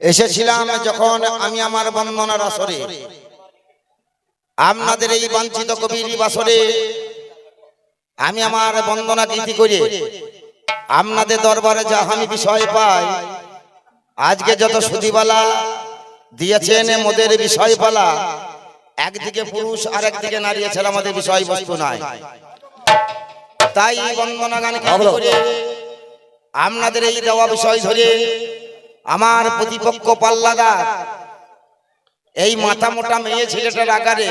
এসেছিলাম যখন আমি আমার বন্দনার আসরে। আপনাদের এই বাঞ্ছিত কবির বাসরে আমি আমার বন্দনা গীতি করে। আপনাদের দরবারে যা আমি বিষয় পাই আজকে যত সুদিবালা দিয়েছেন মোদের বিষয় পালা একদিকে পুরুষ আর একদিকে নারী এছাড়া আমাদের বিষয়বস্তু নাই। তাই বন্দনা গান করে। আপনাদের এই দেওয়া বিষয় ধরে আমার প্রতিপক্ষ পাল্লাদার। এই মাথা মোটা মেয়ে ছেলেটার আকারে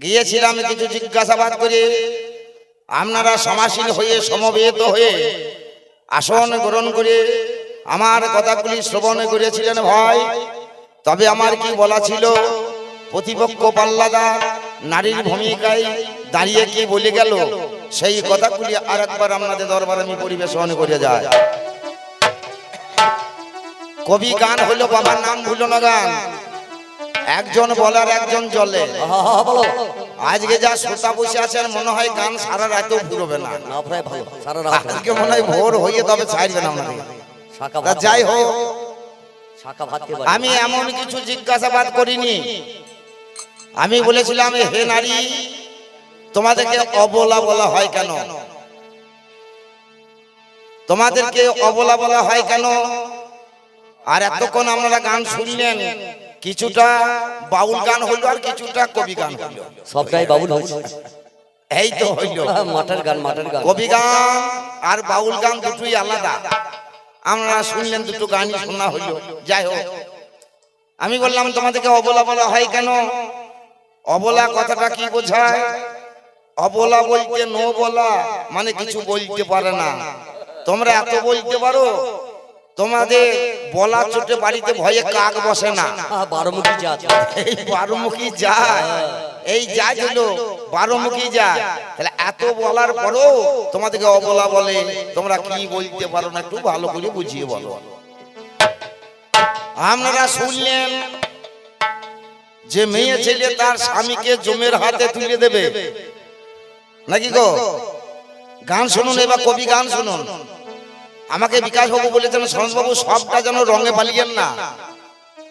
গিয়েছিলাম কিছু জিজ্ঞাসাবাদ করে। আপনারা সমাসীন হয়ে, সমবেত হয়ে আসন গ্রহণ করে আমার কথাগুলি শ্রবণ করেছিলেন ভাই। তবে আমার কি বলা ছিল? প্রতিপক্ষ পাল্লাদার, নারীর ভূমিকায় দাঁড়িয়ে কি বলে গেল? সেই কথাগুলি আর একবার আপনাদের দরবার আমি পরিবেশন করে যায় কবি গান হলো বাবার নাম ভুলো না গান? একজন বলার একজন জলে আজকে যা শ্রোতা বসে আছেন মনে হয় গান সারা রাতেও ফুরবে না। আজকে মনে হয় ভোর হয়ে তবে ছাড়বে না যাই হোক আমি এমন কিছু জিজ্ঞাসাবাদ করিনি। আমি বলেছিলাম হে নারী তোমাদেরকে অবলা বলা হয় কেন? তোমাদেরকে অবলা বলা হয় কেন? আর এতক্ষণ আপনারা গান শুনলেন কিছুটা বাউল গান হইল আর কিছুটা কবি গান হইল। সবটাই বাবুল হয়েছে। এই তো হইল। মাঠের গান মাঠের গান। কবি গান আর বাউল গান দুটোই আলাদা। আমরা শুনলেন দুটো গানই শোনা হইল। যাই হোক আমি বললাম তোমাদেরকে অবলা বলা হয় কেন? অবলা কথাটা কি বোঝায়? অবলা বলতে নো বলা মানে কিছু বলতে পারে না। তোমরা এত বলতে পারো তোমাদের বলা চোটে বাড়িতে ভয়ে কাক বসে না। বারোমুখী জাত এই বারোমুখী যায়। এই যা হলো বারোমুখী যা তাহলে এত বলার পরও তোমাদেরকে অবলা বলে তোমরা কি বলতে পারো না একটু ভালো করে বুঝিয়ে বলো। আপনারা শুনলেন যে মেয়ে ছেলে তার স্বামীকে জমের হাতে তুলে দেবে। নাকি গো? গান শুনুন এবার কবি গান শুনুন। আমাকে বিকাশ বাবু বলেছেন সরোজ বাবু, সবটা যেন রঙে পালিয়েন না।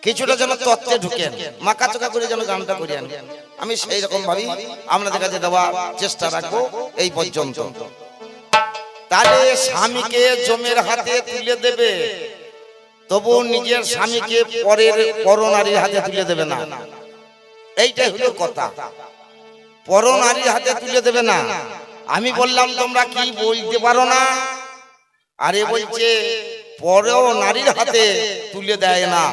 কিছুটা যেন তত্ত্বে ঢুকেন। মাকা চোকা করে যেন গানটা করিয়েন। আমি সেই রকম ভাবি, আপনাদের কাছে দেওয়ার চেষ্টা রাখব এই পর্যন্ত। তাহলে স্বামীকে জমের হাতে তুলে দেবে, তবু নিজের স্বামীকে পরের পরনারীর হাতে তুলে দেবে না। এইটাই হলো কথা। পরনারীর হাতে তুলে দেবে না। আমি বললাম, তোমরা কি বলতে পারো না? আরে বলছে পরেও নারীর হাতে তুলে দেয় না।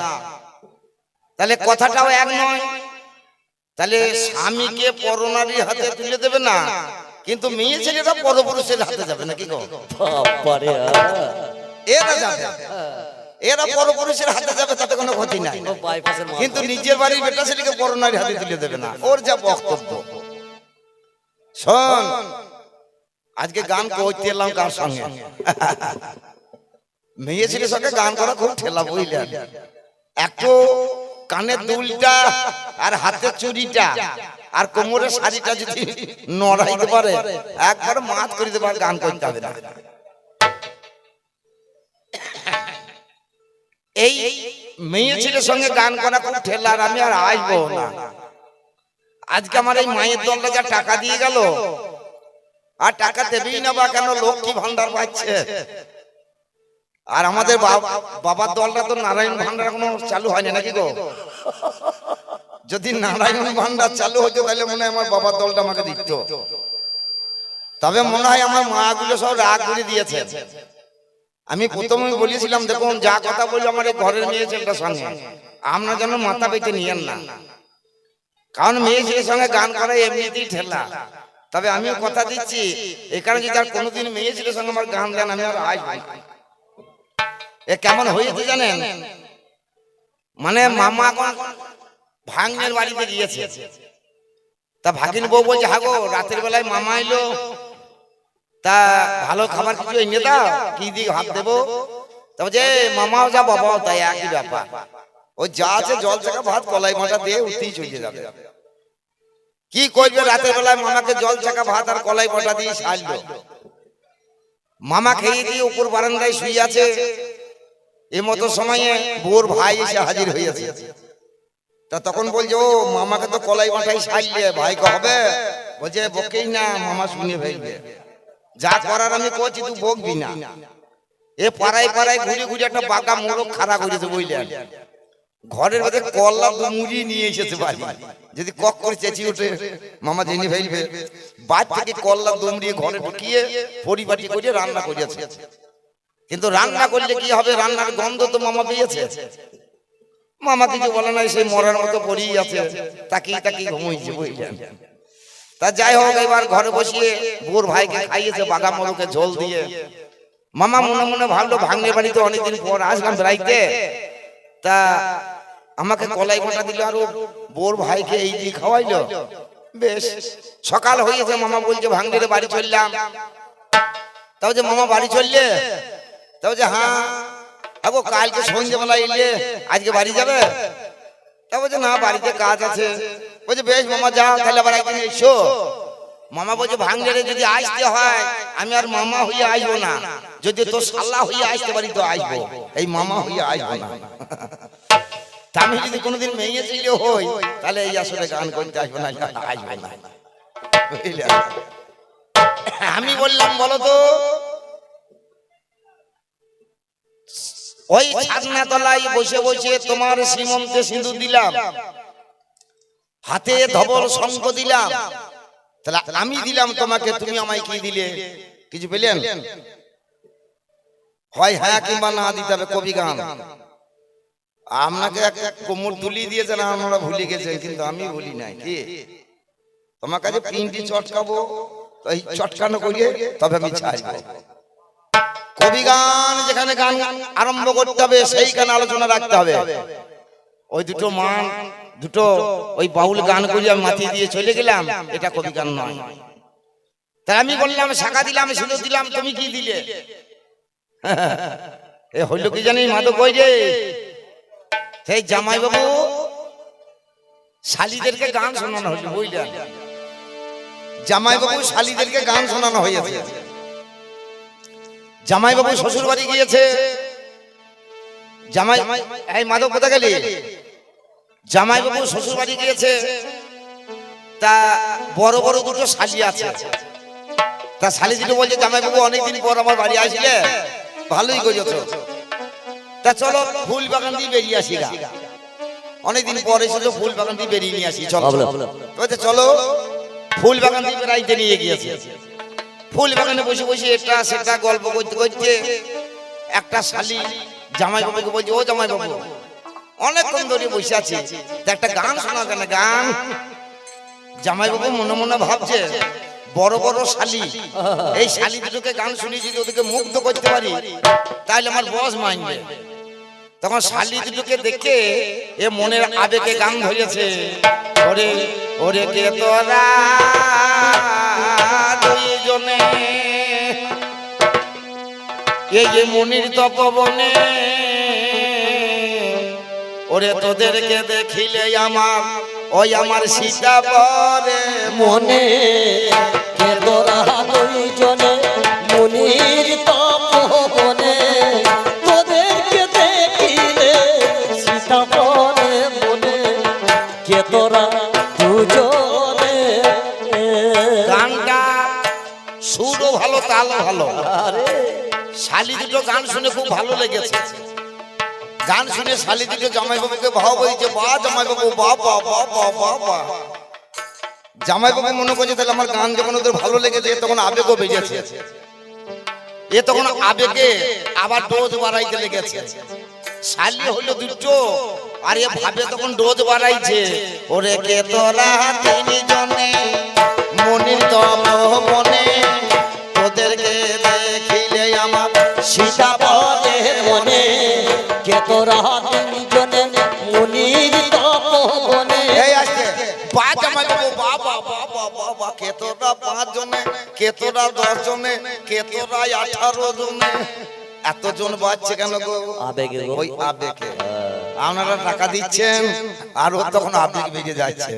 তাহলে কথাটাও এক নয়। তাহলে স্বামীকে পরনারীর হাতে তুলে দেবে না। কিন্তু মেয়ে ছেলেরা পরপুরুষের হাতে যাবে নাকি গো? বাবারে আহ। এরা যাবে। এরা পরপুরুষের হাতে যাবে তাতে কোনো ক্ষতি নাই। কিন্তু নিজের বাড়ির বেটা ছেলেকে পরনারীর হাতে তুলে দেবে না। ওর যা বক্তব্য। শোন আজকে গান করতে এলাম কার সঙ্গে? মেয়ে ছেলের সঙ্গে গান করা খুব ঠেলা বুঝলেন একটু কানের দুলটা আর হাতের চুরিটা আর কোমরের শাড়িটা যদি নড়াইতে পারে একবার মাত করে দিতে পারে গান করতে হবে না। এই মেয়ে ছেলের সঙ্গে গান করা খুব ঠেলা আর আমি আর আসব না। আজকে আমার এই মায়ের দলটা যা টাকা দিয়ে গেল। আর টাকা দেবেই না বা কেন লক্ষ্মী ভান্ডার পাচ্ছে? আর আমাদের বাবার দলটা তো নারায়ণ ভান্ডার এখনও চালু হয়নি নাকি গো? যদি নারায়ণ ভান্ডার চালু হতো তাহলে মনে হয় আমার বাবার দলটা আমাকে দিত। তবে মনে হয় আমার মা গুলো সব রাগ করে দিয়েছে। আমি প্রথমে বলেছিলাম দেখুন যা কথা বলি আমার ঘরের মেয়ে ছেলেটার সঙ্গে আপনার যেন মাথা পেতে নিয়েন না। কারণ মেয়ে ছেলের সঙ্গে গান করা এমনিতেই ঠেলা। তবে আমিও কথা দিচ্ছি। এখানে যদি আর কোনোদিন মেয়ে ছিল সঙ্গে আমার গান গান আমি আর আসব। এ কেমন হয়েছে জানেন? মানে মামা এখন ভাগ্নের বাড়িতে গিয়েছে। তা ভাগিন বউ বলছে হাগো রাতের বেলায় মামা এলো। তা ভালো খাবার কিছু এনে দাও। কি দিয়ে ভাত দেবো? তা বলছে "এ, মামাও যা বাবাও তাই একই ব্যাপার। ও যা আছে জল চাকা ভাত কলাই মাটা দিয়ে উঠতেই চলে যাবে। কি করবে রাতের বেলায় মামাকে জল চাকা ভাত আর কলাই মাটা দিয়ে সাজলো মামা খেয়ে দিয়ে উপর বারান্দায় শুয়ে আছে। এই মতো সময়ে বোর ভাই এসে হাজির হয়েছে। তা তখন বলছে, ও, মামাকে তো কলাই মাথায় সাইলে ভাইকে হবে? বলছে, বকেই না, মামা শুনে ফেলবে। যা করার আমি করছি, তুই বকবি না। এ পাড়ায় পাড়ায় ঘুরে ঘুরে একটা বাঁকা মোড়ক খাড়া করেছে বুঝলেন? ঘরের মধ্যে কল্লা মুড়ি নিয়ে এসেছে বাড়ি। যদি কক করে চেঁচি ওঠে মামা জেনে ফেলবে। বাদ থেকে কল্লা দমড়িয়ে ঘরে ঢুকিয়ে পরিপাটি করে রান্না করেছে কিন্তু রান্না করলে কি হবে? রান্নার গন্ধ তো মামা পেয়েছে মামা কিছু বলে নাই সেই মরার মতো পড়েই আছে। তাকিয়ে তাকিয়ে ঘুমোইছে বুঝলেন তা যাই হোক এবার ঘরে বসিয়ে বোর ভাইকে খাইয়েছে বাঘা মরুকে ঝোল দিয়ে। মামা মনে মনে ভাবলো ভাঙলে বাড়িতে অনেকদিন পর আসলাম রাইতে। তা আমাকে কলাই মোটা দিল আর বোর ভাইকে এই দিয়ে খাওয়াইলো। বেশ সকাল হয়েছে মামা বলছে ভাঙলে বাড়ি চললাম। তাও যে মামা বাড়ি চললে? তাও যে হ্যাঁ আগো কালকে সন্ধ্যেবেলা এলে আজকে বাড়ি যাবে? তা বলছে না বাড়িতে কাজ আছে। বলছে বেশ মামা যা তাহলে আবার একদিন এসো। মামা বলছে ভাঙলে যদি আসতে হয় আমি আর মামা হইয়া আসব না। যদি তোর সাল্লা হইয়া আসতে পারি তো আসব এই মামা হইয়া আসব না। তা আমি যদি কোনোদিন মেয়ে ছিল হই তাহলে এই আসলে গান করতে আসব না আসব না আমি বললাম বলো তো ওই ছাদনা তলায় বসে বসে তোমার শ্রীমন্তে সিঁদুর দিলাম হাতে ধবল শঙ্খ দিলাম। তাহলে আমি দিলাম তোমাকে তুমি আমায় কি দিলে? কিছু পেলেন। হয় হ্যাঁ কিংবা না দিতে হবে কবি গান। আপনাকে এক এক কোমর তুলি দিয়েছেন আমরা ভুলে গেছেন, কিন্তু আমি ভুলি নাই, কি? তোমার কাছে প্রিন্টি চটকাবো? এই চটকানো করিয়ে তবে আমি ছাড়বো। কবি গান যেখানে গান আরম্ভ করতে হবে, সেইখানে আলোচনা রাখতে হবে। ওই দুটো মান, দুটো ওই বাউল গান আমি মাথিয়ে দিয়ে চলে গেলাম, এটা কবি গান নয়। তাই আমি বললাম, শাখা দিলাম সিঁদুর দিলাম, তুমি কি দিলে? এ হইল কি জানি, মাদক কই রে সেই জামাই বাবু শালিদেরকে গান শোনানো হলো বুঝলেন? জামাই বাবু শালিদেরকে গান শোনানো হয়েছে। জামাই বাবু শ্বশুর বাড়ি গিয়েছে। জামাই এই মাধব কোথা গেলি? জামাই বাবু শ্বশুর বাড়ি গিয়েছে। তা বড় বড় দুটো শালি আছে। তা শালি দুটো বলছে জামাই বাবু অনেকদিন পর আমার বাড়ি আসলে? ভালোই করেছ। তা চলো ফুল বাগান দিয়ে বেরিয়ে আসি গা। অনেকদিন পরে এসেছ ফুল বাগান দিয়ে বেরিয়ে নিয়ে আসি চলো। চলো ফুল বাগান দিয়ে বেড়াইতে নিয়ে গিয়েছে ফুল বাগানে বসে বসে এটা সেটা গল্প করতে করতে একটা শালি জামাই বাবুকে বলছে ও জামাই বাবু অনেকক্ষণ ধরে বসে আছে। একটা গান শোনা কেন গান? জামাই বাবু মনে মনে ভাবছে বড় বড় শালি এই শালি দুটোকে গান শুনিয়ে যদি ওদেরকে মুগ্ধ করতে পারি তাহলে আমার বস মানবে তখন শালি দুটোকে দেখে এ মনের আবেগে গান ধরেছে। ওরে ওরে কে তোরা দুইজনে? এই যে মনির তপবনে। ওরে তোদেরকে দেখিলে আমার ওই আমার সীতা পরে মনে কে তোরা দুইজনে? ভালো ভালো। শালি দুটো গান শুনে খুব ভালো লেগেছে। গান শুনে শালি দুটো জামাই বাবুকে ভাব হয়েছে বা জামাই বাবু বা বা বা বা বা বা। জামাই বাবু মনে করছে তাহলে আমার গান যখন ওদের ভালো লেগেছে তখন আবেগও বেজেছে। এ তখন আবেগে আবার ডোজ বাড়াইতে লেগেছে। শালি হলো দুটো, আর এ ভাবে তখন ডোজ বাড়াইছে। ওরে কে তোরা তিনি জনে মনির তম তোরা দুইজনে মুনির তপবনে এই আসছে। পাঁচ আমার বাবা বাবা বাবা কে তোরা পাঁচ জনে কে তোরা দশ জনে কে তোরা আঠারো জনে এতজন বাজছে কেন গো? আবেগে ওই আবেগে। আপনারা টাকা দিচ্ছেন আর ও তখন আবেগ বেজে যাচ্ছে।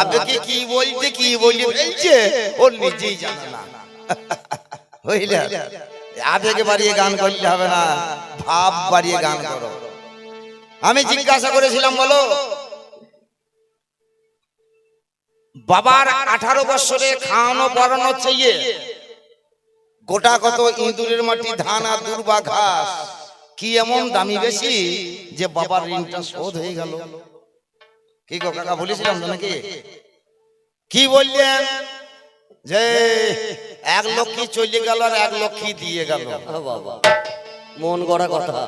আবেগে কি বলছে কি বলি বলছে ও নিজেই জানে না। বুঝলে আবেগে বাড়িয়ে গান করলে হবে না। ভাব বাড়িয়ে গান করো। আমি জিজ্ঞাসা করেছিলাম বলো বাবার আঠারো বছরে খাওয়ানো পড়ানো চেয়ে গোটা কত ইঁদুরের মাটি ধান আর দুর্বা ঘাস কি এমন দামি বেশি যে বাবার ঋণটা শোধ হয়ে গেল? কি গো কাকা বলেছিলাম তো নাকি? কি বললেন? যে এক লক্ষ্মী চলে গেল আর এক লক্ষ্মী দিয়ে গেল। বাবা। মন গড়া কথা।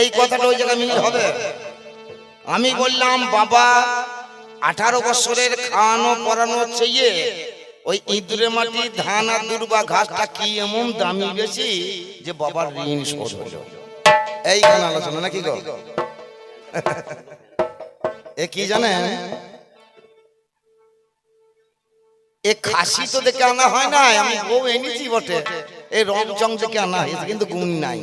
এই কথাটা ওই জায়গায় মিল হবে। আমি বললাম, বাবা, আঠারো বছরের খাওয়ানো পড়ানো চেয়ে ওই ইঁদুরের মাটি, ধান আর দুর্বা ঘাসটা কি এমন দামি বেশি যে বাবার ঋণ শোধ হলো এই গান আলোচনা নাকি গো? এ কি জানেন? এ খাসি তো দেখে আনা হয় না আমি বউ এনেছি বটে। এই রংচং দেখে আনা হয়েছে, কিন্তু গুণ নাই।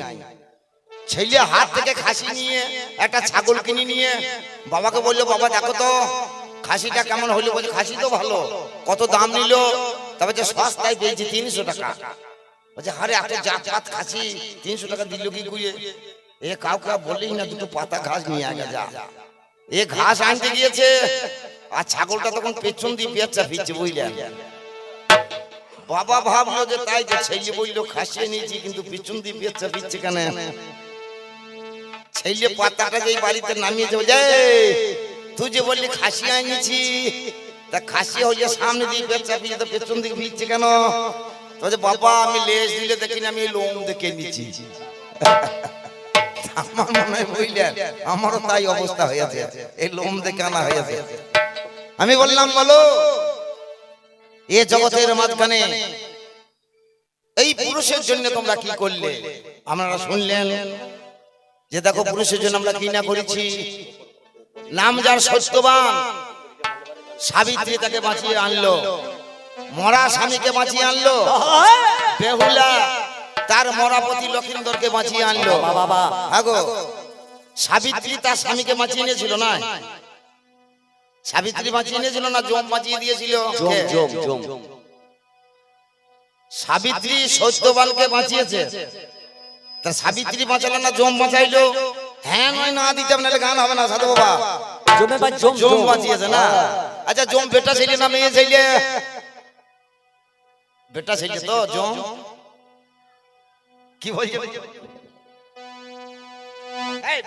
ছেলে হাত থেকে খাসি নিয়ে, একটা ছাগল কিনে নিয়ে, বাবাকে বলল, বাবা, দেখো তো, খাসিটা কেমন হইল বলছে, খাসি তো ভালো, কত দাম নিল? তবে যে সস্তায় পেয়েছি তিনশো টাকা। বলছে, আরে, এত জাত পাত খাসি, তিনশো টাকা দিল কি কুড়িয়ে এ কাউকে বললেই না, দুটো পাতা ঘাস নিয়ে আগে যা। এ ঘাস আনতে গিয়েছে, আর ছাগলটা তখন পেছন দিয়ে পেঁচা ফিরছে বুঝলেন? বাবা ভাবলো যে তাই যে ছেলে বলল খাসিয়ে নিয়েছি কিন্তু পিছন দিয়ে পেঁচা ফিরছে কেন? ছেলে পাতাটা যেই বাড়িতে নামিয়েছে বলছে "এই, তুই যে বললি খাসি আনিছি তা খাসি সামনে দিয়ে পেঁচা ফিরছে তো দিকে ফিরছে কেন? তো যে বাবা আমি লেজ দিলে দেখি না আমি লোম দেখে নিচ্ছি আমার মনে আমারও তাই অবস্থা হয়েছে এই লোম দেখে আনা হয়েছে আমি বললাম বলো এ জগতের মাঝখানে এই পুরুষের জন্য তোমরা কি করলে? আপনারা শুনলেন যে দেখো পুরুষের জন্য আমরা কি না করেছি। নাম যার সত্যবান সাবিত্রী তাকে বাঁচিয়ে আনলো। মরা স্বামীকে বাঁচিয়ে আনলো। বেহুলা তার মরাপতি লক্ষিন্দরকে বাঁচিয়ে আনলো। বাবা সাবিত্রী তার স্বামীকে বাঁচিয়ে নিয়েছিল না সাবিত্রী বাঁচিয়ে নিয়েছিল না জম বাঁচিয়ে দিয়েছিল জম কে? জম জম সাবিত্রী সত্যবানকে বাঁচিয়েছে তা সাবিত্রী বাঁচালো না জম বাঁচাইলো হ্যাঁ নয় না দিতে আপনার গান হবে না সাধু বাবা জমে বা জম জম বাঁচিয়েছে না আচ্ছা জম বেটা ছেলে না মেয়ে ছেলে বেটা ছেলে তো জম কি বলছে এই,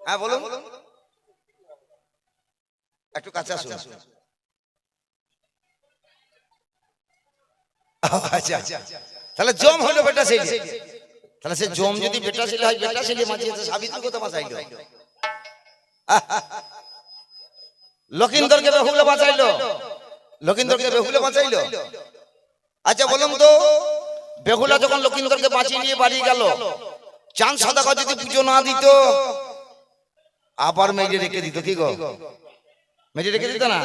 হ্যাঁ বলুন একটু কাছে আসুন। আচ্ছা তাহলে জম হলো বেটা ছেলে তাহলে সে জম যদি বেটা ছেলে হয় বেটা ছেলে মাঝিয়েছে সাবিত্রী কথা বাঁচাইলো লকিন্দরকে বেহুলে বাঁচাইলো। লক্ষিন্দরকে বেহুলে বাঁচাইলো। আচ্ছা বলুন তো বেহুলা যখন লকিন্দরকে বাঁচিয়ে নিয়ে বাড়ি গেল চাঁদ সাদাকা যদি পুজো না দিত আবার মেজে রেখে দিত কি গো? মেজে রেখে দিত না।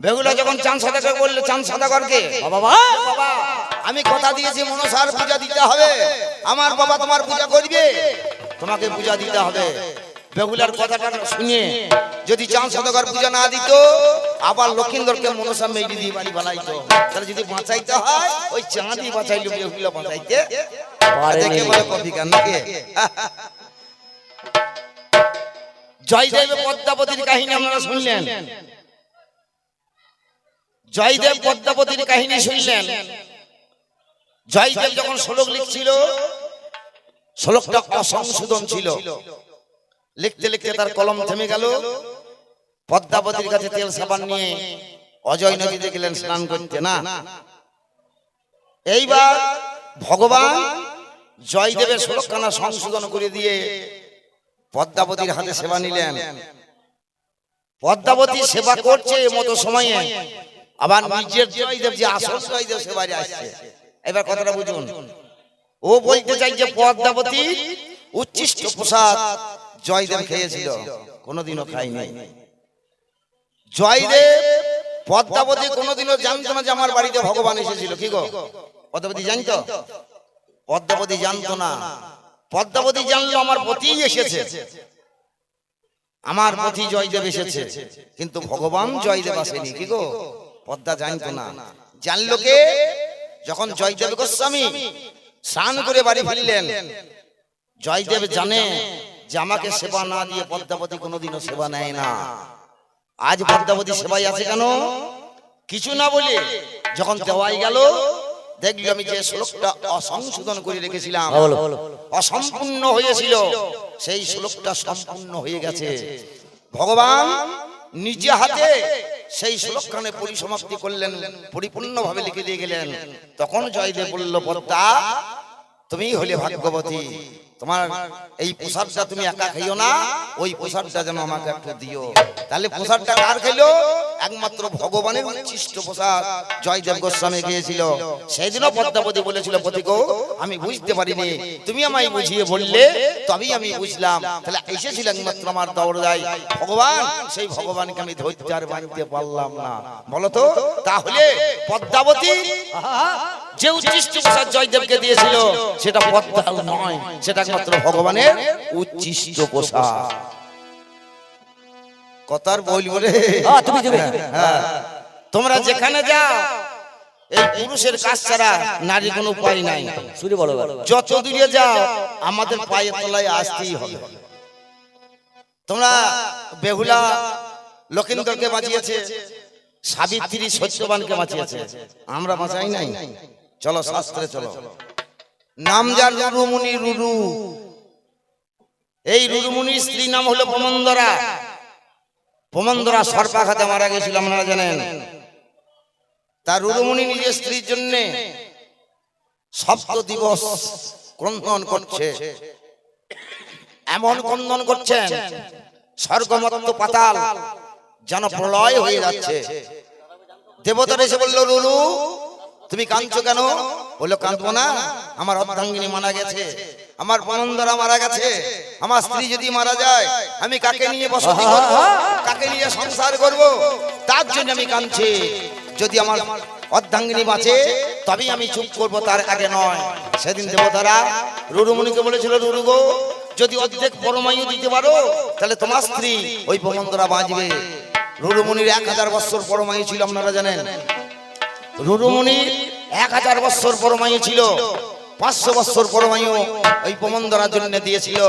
বেহুলা যখন চাঁদ সাদাকা বললে চাঁদ সাদাকরকে বাবা বাবা আমি কথা দিয়েছি মনসার পূজা দিতে হবে। আমার বাবা তোমার পূজা করবে। তোমাকে পূজা দিতে হবে। বেহুলার কথাটা শুনে যদি চাঁদ শতকর পূজা না দিত আবার লক্ষিন্দরকে মনসা মেয়ে দিয়ে বাড়ি বানাইতো। তাহলে যদি বাঁচাইতে হয় ওই চাঁদই বাঁচাইলো বেহুলা বাঁচাইতে। নাকি জয়দেব পদ্মাবতীর কাহিনী আপনারা শুনলেন? জয়দেব পদ্মাবতীর কাহিনী শুনলেন? জয়দেব যখন শ্লোক লিখছিল শ্লোকটা অসংশোধন ছিল। লিখতে লিখতে তার কলম থেমে গেল। পদ্মাবতীর কাছে তেল সাবান নিয়ে অজয় নদীতে গেলেন স্নান করতে। না। এইবার ভগবান জয়দেবের শ্লোকখানা সংশোধন করে দিয়ে পদ্মাবতীর হাতে সেবা নিলেন। পদ্মাবতী সেবা করছে মতো সময়ে। আবার নিজের জয়দেব যে আসল জয়দেব সেবারে আসছে। এবার কথাটা বুঝুন। ও বলতে চাই যে পদ্মাবতী উচ্ছিষ্ট প্রসাদ জয়দেব খেয়েছিল। কোনোদিনও খাইনি জয়দেব পদ্মাবতী কোনোদিনও জানতো না যে আমার বাড়িতে ভগবান এসেছিল। কি গো? পদ্মাবতী জানতো? পদ্মাবতী জানতো না। পদ্মাবতী জানলো আমার পতি এসেছে। আমার পথি জয়দেব এসেছে। কিন্তু ভগবান জয়দেব আসেনি কি গো? পদ্মা জানতো না। জানলো কে? যখন জয়দেব গোস্বামী স্নান করে বাড়ি ফিরলেন জয়দেব জানে যে আমাকে সেবা না দিয়ে পদ্মাবতী কোনোদিনও সেবা নেয় না। আজ পদ্মাবতী সেবাই আছে কেন? কিছু না বলে যখন দেওয়াই গেল দেখলি আমি যে শ্লোকটা অসংশোধন করে রেখেছিলাম হ্যাঁ, অসম্পূর্ণ হয়েছিল সেই শ্লোকটা সম্পূর্ণ হয়ে গেছে। ভগবান নিজে হাতে সেই শ্লোকখানে পরিসমাপ্তি করলেন পরিপূর্ণভাবে লিখে দিয়ে গেলেন। তখন জয়দেব বলল পদ্মা তুমি হলে ভাগ্যবতী। তোমার এই প্রসাদটা তুমি একা খাইও না ওই প্রসাদটা যেন আমাকে একটু দিও। তাহলে প্রসাদটা কার খাইলো? একমাত্র ভগবানের উচ্ছিষ্ট প্রসাদ জয়দেব গোস্বামী গিয়েছিল। সেদিনও পদ্মাবতী বলেছিল পতিকো আমি বুঝতে পারিনি। তুমি আমায় বুঝিয়ে বললে তবেই আমি বুঝলাম। তাহলে এসেছিল একমাত্র আমার দৌড়াই ভগবান সেই ভগবানকে আমি ধৈর্য আর বাঁধতে পারলাম না। বলতো তাহলে পদ্মাবতী যে উচ্ছিষ্ট প্রসাদ জয়দেবকে দিয়েছিল সেটা পদ্মাও নয় সেটা একমাত্র ভগবানের উচ্ছিষ্ট প্রসাদ। কথার বলব রে। হ্যাঁ হ্যাঁ। তোমরা যেখানে যাও এই পুরুষের কাজ ছাড়া নারী কোনো উপায় নাই। শুনে বলো বলো যত দূরে যাও আমাদের পায়ের তলায় আসতেই হবে। তোমরা বেহুলা লক্ষিন্দরকে বাঁচিয়েছে সাবিত্রী সত্যবানকে বাঁচিয়েছে আমরা বাঁচাই নাই। চলো শাস্ত্রে চলো। নাম যার রুরুমুনি রুরু। এই রুরুমুনির স্ত্রী নাম হলো প্রমন্দরা। প্রমন্দরা সর্পাঘাতে মারা গেছিল, আপনারা জানেন। তার রুরুমুনি নিজের স্ত্রীর জন্য সপ্ত দিবস ক্রন্দন করছে। এমন ক্রন্দন করছেন, স্বর্গমত্ত পাতাল যেন প্রলয় হয়ে যাচ্ছে। দেবতার এসে বলল, রুরু, তুমি কাঁদছো কেন? বলল, কাঁদবো না, আমার অর্ধাঙ্গিনী মারা গেছে, আমার পনন্দরা মারা গেছে, আমার স্ত্রী যদি মারা যায়, আমি কাকে নিয়ে বসতি কাকে নিয়ে সংসার করব? তার জন্য আমি কাঁদছি। যদি আমার অর্ধাঙ্গিনী বাঁচে, তবেই আমি চুপ করব, তার আগে নয়। সেদিন দেবতারা রুরুমণিকে বলেছিল, রুরু গো, যদি অর্ধেক পরমায়ু দিতে পারো, তাহলে তোমার স্ত্রী ওই পমন্দরা বাঁচবে। রুরুমণির এক হাজার বছর পরমায়ু ছিল, আপনারা জানেন। রুরুমণির এক হাজার বছর পরমায়ু ছিল, পাঁচশো বছর পরমায়ু ওই প্রমন্দরার জন্য দিয়েছিল।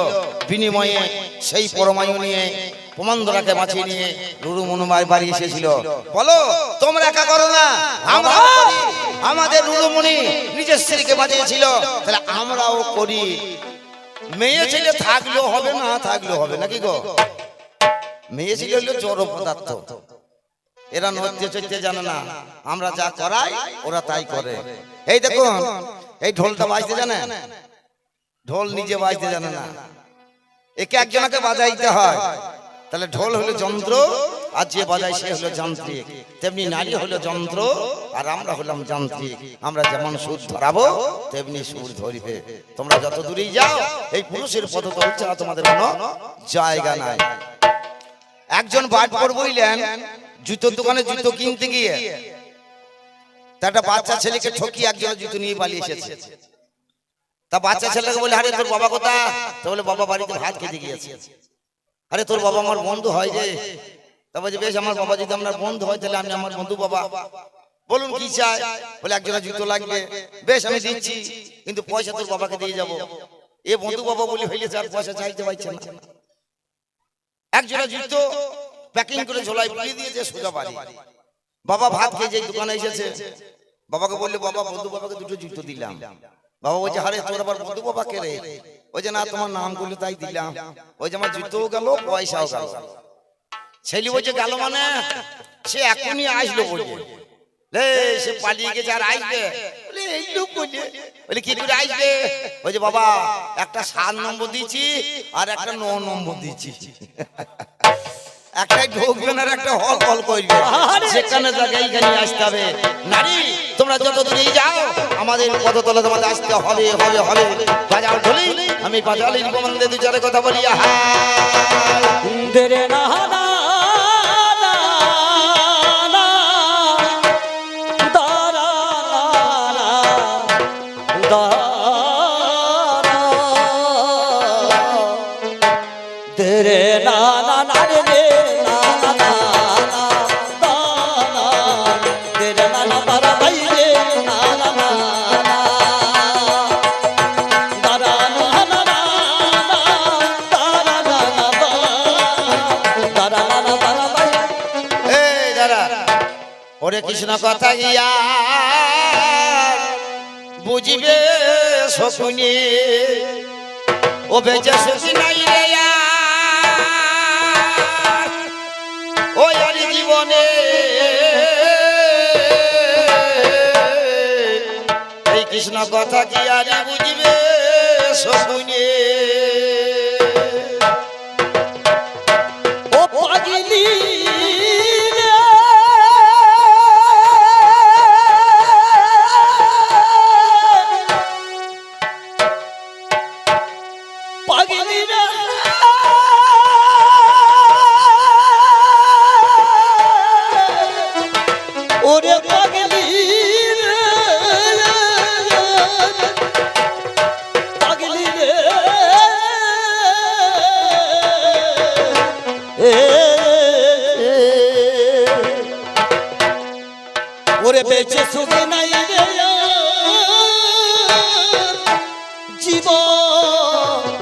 বিনিময়ে সেই পরমায়ু নিয়ে প্রমন্দরাকে বাঁচিয়ে নিয়ে রুরুমনুমার বাড়ি এসেছিল। বলো, তোমরা একা করো না। আমরা। আমাদের রুরুমণি নিজের স্ত্রীকে বাঁচিয়েছিল। তাহলে আমরাও করি। মেয়ে ছেলে থাকলেও হবে না, থাকলেও হবে। নাকি গো? মেয়ে ছেলে হলো জড় পদার্থ। এরা নৃত্য চৈত্য জানে না। আমরা যা করাই ওরা তাই করে। এই দেখুন এই ঢোলটা বাজতে জানে? ঢোল নিজে বাজতে জানে না। একে একজনকে বাজাইতে হয়। তাহলে ঢোল হলো যন্ত্র আর যে বাজায় সে হলো যান্ত্রিক। তেমনি নারী হলো যন্ত্র আর আমরা হলাম যান্ত্রিক। আমরা যেমন সুর ধরাবো তেমনি সুর ধরিবে তোমরা যত দূরেই যাও এই পুরুষের পদতল ছাড়া তোমাদের কোনো জায়গা নাই। একজন বাট পর বইলেন জুতোর দোকানে জুতো কিনতে গিয়ে একটা বাচ্চা ছেলেকে ঠকিয়ে একজন জুতো নিয়ে পালিয়ে এসেছে। তা বাচ্চা ছেলেকে বলে আরে তোর বাবা কোথা তো বলে বাবা বাড়িতে ভাত খেতে গিয়েছে। আরে তোর বাবা আমার বন্ধু হয় যে। তা বলছে বেশ আমার বাবা যদি আমার বন্ধু হয় তাহলে আমি আমার বন্ধু বাবা। বলুন কি চাই বলে একজনের জুতো লাগবে। বেশ আমি দিচ্ছি। কিন্তু পয়সা তোর বাবাকে দিয়ে যাব। এ বন্ধু বাবা বলে হইলে আর পয়সা চাইতে পারছে না। একজোড়া জুতো প্যাকিং করে ঝোলায় পুড়িয়ে দিয়েছে সোজা বাড়ি। বাবা ভাত খেয়ে যে দোকানে এসেছে, বাবাকে বললে, বাবা, বন্ধু বাবাকে দুটো জুতো দিলাম। বাবা বলছে হারে তোর আবার বন্ধু বাবা কে রে? ওই যে, না, তোমার নাম করলে তাই দিলাম। ওই যে, আমার জুতোও গেল, পয়সাও গেল। ছেলে বলছে, গেল মানে? সে এখনই আসলো বলছে লে, সে পালিয়ে গেছে আর এই লোক বলে। কি করে আসবে? ওই যে বাবা, একটা সাত নম্বর দিয়েছি আর একটা ন নম্বর দিয়েছি একটাই ঢুকবেন আর একটা হল হল করবে। সেখানে জায়গায় এখানে আসতে হবে। নারী তোমরা যত দূরেই যাও আমাদের পদতলে তোমাদের আসতে হবে হবে হবে। আমি বাজালির বন্ধে দু চারে কথা বলি আহা কৃষ্ণ কথা গিয়া বুঝিবে শকুনি। ও বেঁচে সুখী নাই রে আর। ও আর জীবনে। এই কৃষ্ণ কথা কি আর বুঝিবে শকুনি? বেঁচে সুখে নাই রে জীবনে।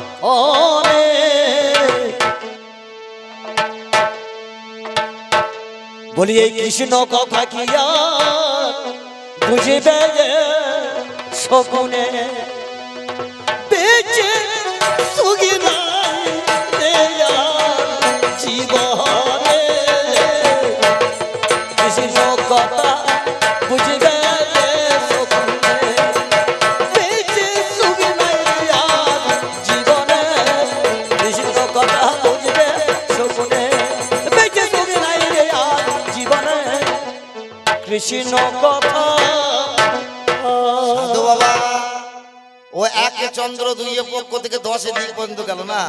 বলি, এই কৃষ্ণ কথা কি বুঝিবে শকুনে বেঁচে সুখী নাই জীবনে? কথা কৃষ্ণ কথা। সাধু বাবা, ও একে চন্দ্র দুই পক্ষ থেকে দশে দিক পর্যন্ত গেল না?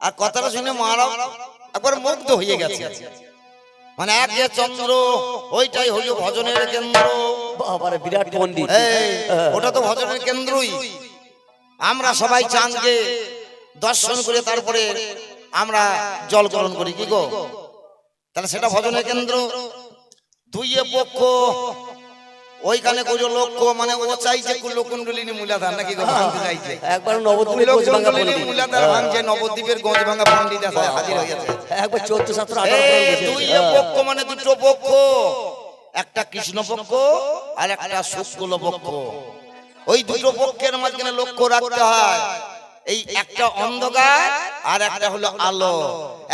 আর কথাটা শুনে মারা একবার মুগ্ধ হয়ে গেছে। মানে একে চন্দ্র ওইটাই হইল ভজনের কেন্দ্র। বাবারে বিরাট পণ্ডিত। ওটা তো ভজনের কেন্দ্রই। আমরা সবাই চান যে দর্শন করে তারপরে আমরা জল গ্রহণ করি কি গো? তাহলে সেটা ভজনের কেন্দ্র। দুই পক্ষ ওইখানে কোনো লক্ষ্য মানে ও চাইছে কুল্লকুণ্ডলিনী মূলাধার নাকি গো ভাঙতে চাইছে? একবার নবদ্বীপে কোচ ভাঙা পণ্ডিত। মূলাধার ভাঙছে নবদ্বীপের গঞ্জ ভাঙা পণ্ডিত আছে, হাজির হয়ে গেছে একবার আঠারো দুই পক্ষ মানে দুটো পক্ষ। একটা কৃষ্ণ পক্ষ আর একটা শুক্ল পক্ষ ওই দুটো পক্ষের মাঝখানে লক্ষ্য রাখতে হয়। এই একটা অন্ধকার আর একটা হলো আলো।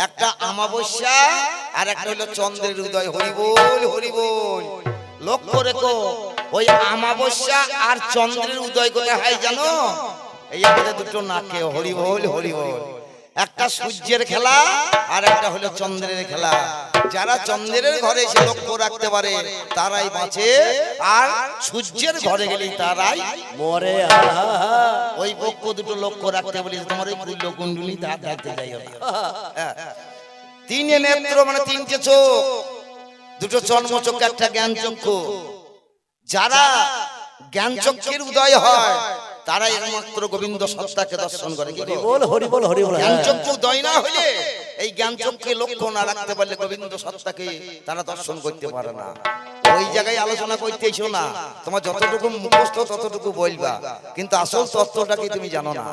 একটা আমাবস্যা আর একটা হলো চন্দ্রের উদয়। হরিবোল হরিবোল। লক্ষ্য রেখো ওই আমাবস্যা আর চন্দ্রের উদয় কোথায় হয় জানো? এই আমাদের দুটো নাকে, হরিবোল হরিবোল। একটা সূর্যের খেলা আর একটা হলো চন্দ্রের খেলা। যারা চন্দ্রের ঘরে এসে লক্ষ্য রাখতে পারে, তারাই বাঁচে আর সূর্যের ঘরে গেলে তারাই মরে। ওই পক্ষ দুটো লক্ষ্য রাখতে বলি, তোমার ওই কুল্ল কুণ্ডুলি তা দেখতে যাইও না হ্যাঁ। তিনে নেত্র মানে তিনটে চোখ। দুটো চর্ম চোখ একটা জ্ঞান চক্ষু। যারা জ্ঞান চক্ষের উদয় হয় তারা একমাত্র গোবিন্দ সত্তাকে দর্শন করে। কি বল হরি বল হরি বল জ্ঞান চক্ষু উদয় না হলে এই জ্ঞান চক্ষে লক্ষ্য না রাখতে পারলে গোবিন্দ সত্তাকে তারা দর্শন করতে পারে না। ওই জায়গায় আলোচনা করতে এসো না। তোমার যতটুকু মুখস্থ ততটুকু বলবা। কিন্তু আসল তত্ত্বটা কি তুমি জানো না?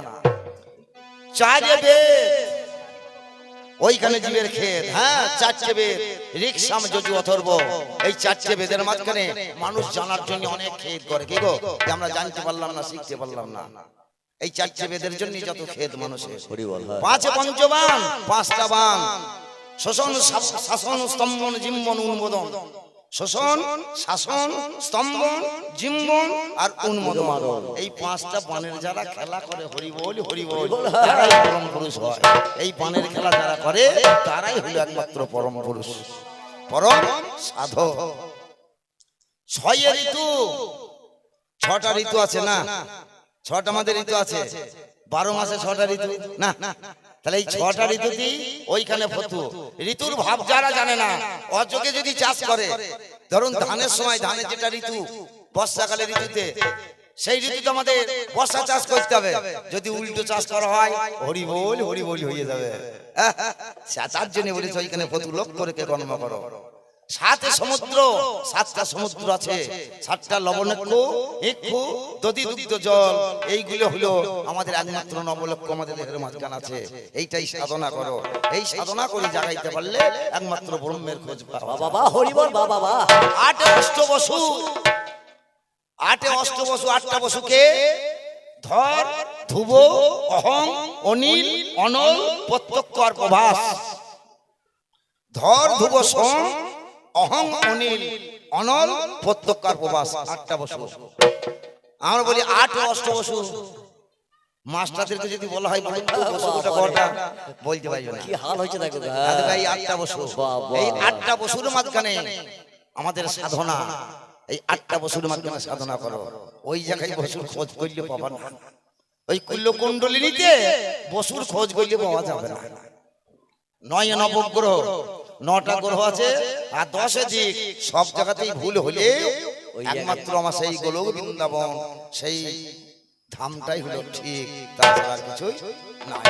চারে বেদ ওইখানে জীবের ক্ষেত হ্যাঁ চারটে বেদ রিক্সাম যজু অথর্ব এই চারটে বেদের মাঝখানে মানুষ জানার জন্য অনেক ক্ষেত করে কি গো? আমরা জানতে পারলাম না শিখতে পারলাম না? এই চারটে বেদের জন্য যত ক্ষেত মানুষের। পাঁচ হ্যাঁ। পাঁচে পঞ্চবান পাঁচটা বান। শোষণ শাসন স্তম্ভন জিম্বন উন্মোদন। শোষণ শাসন স্তম্ভন জিম্বন আর উন্মোদন। এই পাঁচটা বানের যারা খেলা করে হরিবল হরিবল তারাই পরম পুরুষ হয় এই বানের খেলা যারা করে তারাই হলো একমাত্র পরম পুরুষ। পরম সাধক। ছয় ঋতু। ছটা ঋতু আছে না? ছটা আমাদের ঋতু আছে। বারো মাসে ছটা ঋতু। না না তাহলে এই ছটা ঋতুতেই ওইখানে ফতু ঋতুর ভাব যারা জানে না অযোগে যদি চাষ করে ধরুন ধানের সময় ধানের যেটা ঋতু বর্ষাকালে ঋতুতে সেই ঋতুতে আমাদের বর্ষা চাষ করতে হবে। যদি উল্টো চাষ করা হয় হরি বল হরি বল হয়ে যাবে। তার জন্য বলেছে ওইখানে ফতু লক্ষ্য রেখে গণনা করো? সাতে সমুদ্র সাতটা সমুদ্র আছে। সাতটা লবণাক্ষ একটু দধি দুগ্ধ জল। এইগুলো হলো আমাদের একমাত্র নবলক্ষ আমাদের দেহের মাঝখান আছে। এইটাই সাধনা করো। এই সাধনা করে জাগাইতে পারলে একমাত্র ব্রহ্মের খোঁজ বাবা বাবা আটে অষ্ট বসু আটে অষ্ট বসু আটটা বসুকে ধর ধ্রুব অহং অনিল অনল প্রত্যক্ষ আর প্রভাস। ধর ধ্রুব সম অহং অনিল অনল প্রত্যক্ষ আর প্রভাস আটটা বসু। আমরা বলি আট অষ্ট বসু। মাস্টারদেরকে যদি বলা হয় বসুটা কটা বলতে পারবে না। কি হাল হয়েছে দেখো। ভাই আটটা বসু। বাবা। এই আটটা বসুর মাঝখানে আমাদের সাধনা। এই আটটা বসুর মাধ্যমে সাধনা করো। ওই জায়গায় বসুর খোঁজ করলে পাবা না। ওই কুল্ল কুণ্ডলিনীতে বসুর খোঁজ করলে পাওয়া যাবে না। নয় নবগ্রহ। নটা গ্রহ আছে আর দশে দিক সব জায়গাতেই ভুল হলে ওই একমাত্র আমার সেই গোলক বৃন্দাবন সেই ধামটাই হলো ঠিক তাছাড়া আর কিছুই নাই।